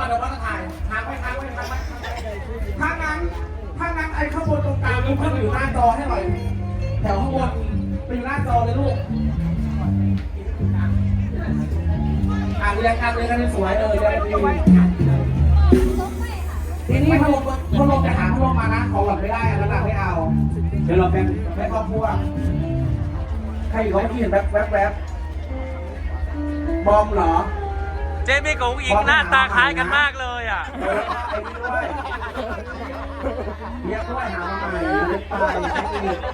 ก่อนเดี๋ยวว่าจะถ่ายทางไว้ทางไว้ทางไว้ถ้างั้นถ้างั้นไอ้ข้างบนตรงกลางลูกเพิ่มอยู่หน้าจอให้หน่อย แถวข้างบนเป็นอยู่หน้าจอเลยลูกอ่านเรียงกันเรียงกันสวยเออเรียงกันดีทีนี้พัดลมพัดลมจะหาพัดลมมานะขอหวัดไม่ได้อันนั้นไม่เอา เดี๋ยวเราเป็นแม่ครอบครัวใครอยู่เขาที่เห็นแวบแวบแวบบอมเหรอ เจมี่กับอุ้งอิงหน้าตาคล้ายกันมากเลยอะเออไอ้นี่ด้วยเรียกด้วยหามาใหม่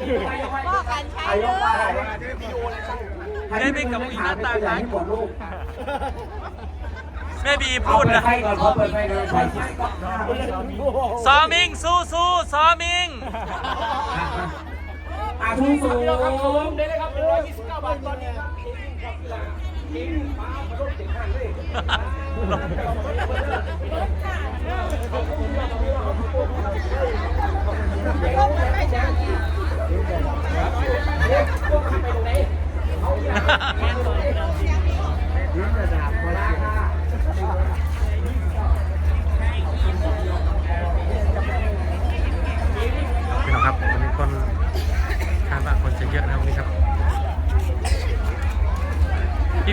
เรียกไปพ่อกันใช้อาเด้ยุไปอเอ้ยไม่กับผู้หญิงหน้าตาคล้ายให้ปวดลูกแม่บีเอาพูดเปิดนะไฟก่อนเขาเปิดไฟก่อนไฟไฟก่อนซอมิงสู้สู้ซอมิงอะทุ่งสูงพี่ น้องครับวันนี้คนคาดว่าคนจะเยอะนะวันนี้ครับพี่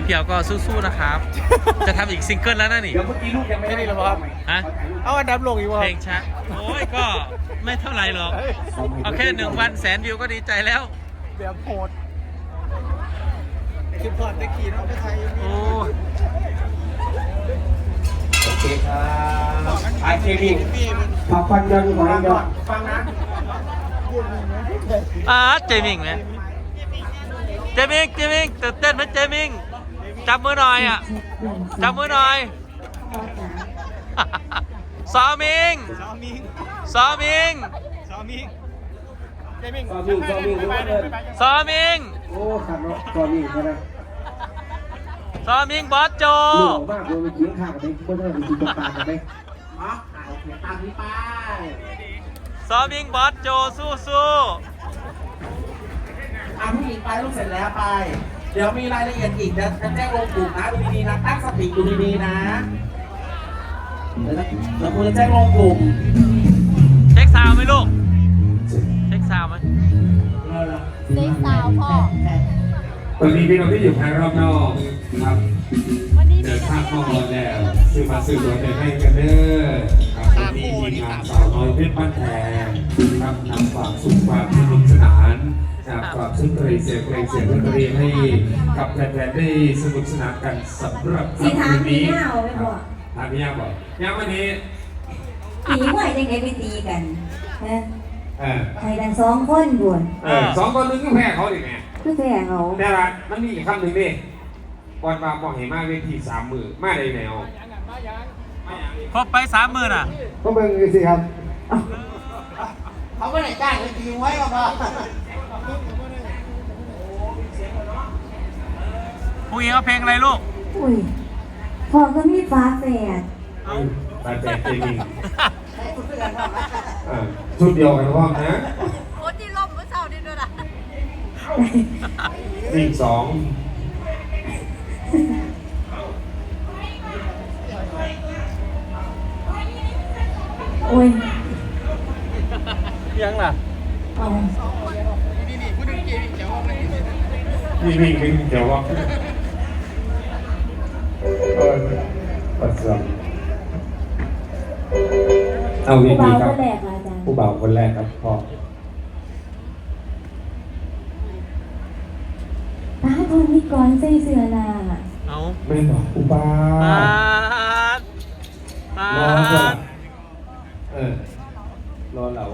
เพียวก็สู้ๆนะครับ จะทำอีกซิงเกิลแล้วนะนี่เดี๋ยวเมื่อกี้ลูกยังไม่ได้เลยครับฮะเอาอันดับลงอีกวะเพลงช้าโอ้ยก็ไม่เท่าไหร่หรอกเอาแค่หนึ่งวันแสนวิวก็ดีใจแล้วแบบโหดคิดพอดตะกี้น้องไปไทยโอ้โอเคครับไอเคดีพักฟันยันของเราก่อนฟังนะอาเจมิงไหมเจมิงเจมิงตื่นเต้นไหมเจมิง จับมือหน่อยอะ จับมือหน่อยซอมิงซามิงซอมิงซามิงเจมิงซอมิงซอมิงรู้ว่าเดินซอมิงโอ้ขับรถซอมิงใช่ไหมซอมิงบอสโจหล่อมากเลยเคียงข้างกันไหมเพื่อนๆมีตัวตากันไหมอ๋อโอเคตามนี้ไปซอมิงบอสโจสู้สู้อะผู้หญิงไปลูกเสร็จแล้วไป เดี๋ยวมีรายละเอียดอีกนะจะแจ้งลงกลุ่มนะดูดีๆนะตั้งสติดูดีๆนะเดี๋ยวนะเดี๋ยวคุณจะแจ้งลงกลุ่มเช็คซาวด์ไหมลูก เช็คซาวด์ไหมเด็กสาวพ่อ ตอนนี้พี่น้องที่อยู่ภายรอบนอกครับวันนี้เดิมีนแต่ทางเที่ยวเข้ามาแล้วซื้อมาซื้อตัวในให้กันเด้อครับวันนี้มีงานสาวน้อยเพชรบ้านแพงครับนำความสุขความสนุกสนาน จากความสุนทรีเสียงเพลงเสียงดนตรีให้กับแฟนๆได้สนุกสนานกันสำหรับสีทางคืนมีนี้หน้าเอาไว้บอกทางพี่ย่าบอกย่าวันนี้ผีไหวยังไงไปตีกันฮะเออไทยกันสองคนบวนเออสองคนนึงก็แพ้เขาดิแม่คือแพ้เขาแต่ละมันมีอีกคำหนึ่งดิก่อนมามองเห็นมากเวทีสามมือมาในแนวครบไปสามหมื่นอะก็เบิ่งดูสิครับเขาไม่ได้จ้างเลยจริงไว้ก็พอ ผู้หญิงเอาเพลงอะไรลูก อุ้ยพอก็มีฟ้าแฝดตาแจกเจมิงเออชุดเดียวกันพร้อมนะโอ้ที่ล่มเมื่อเช้านี่ด้วยนะหนึ่งสองโอ้ยยังล่ะเอานี่นี่เป็น เดี๋ยวว่าเออปัสสาวะเอาดีผู้ดีเบาครัก็บแหลกอาจารย์ผู้บ่าวคนแรกครับพ่อตาทนนี่ก่อนใส่เสื้อลาเอาไม่บอกผู้บ่าปาวดปารอก่อดนเออรอเรา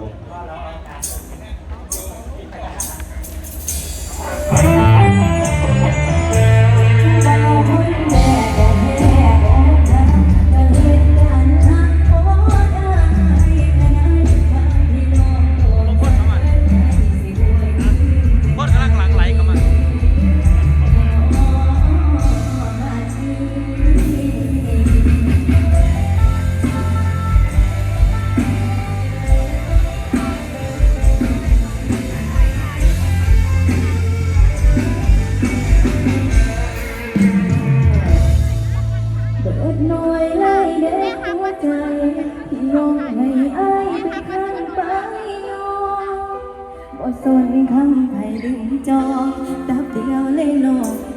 ใจที่ยอมให้อาเป็นครั้งไปยอมบ่สนคำไผ่ดึงจอตับเดียวเลยนอก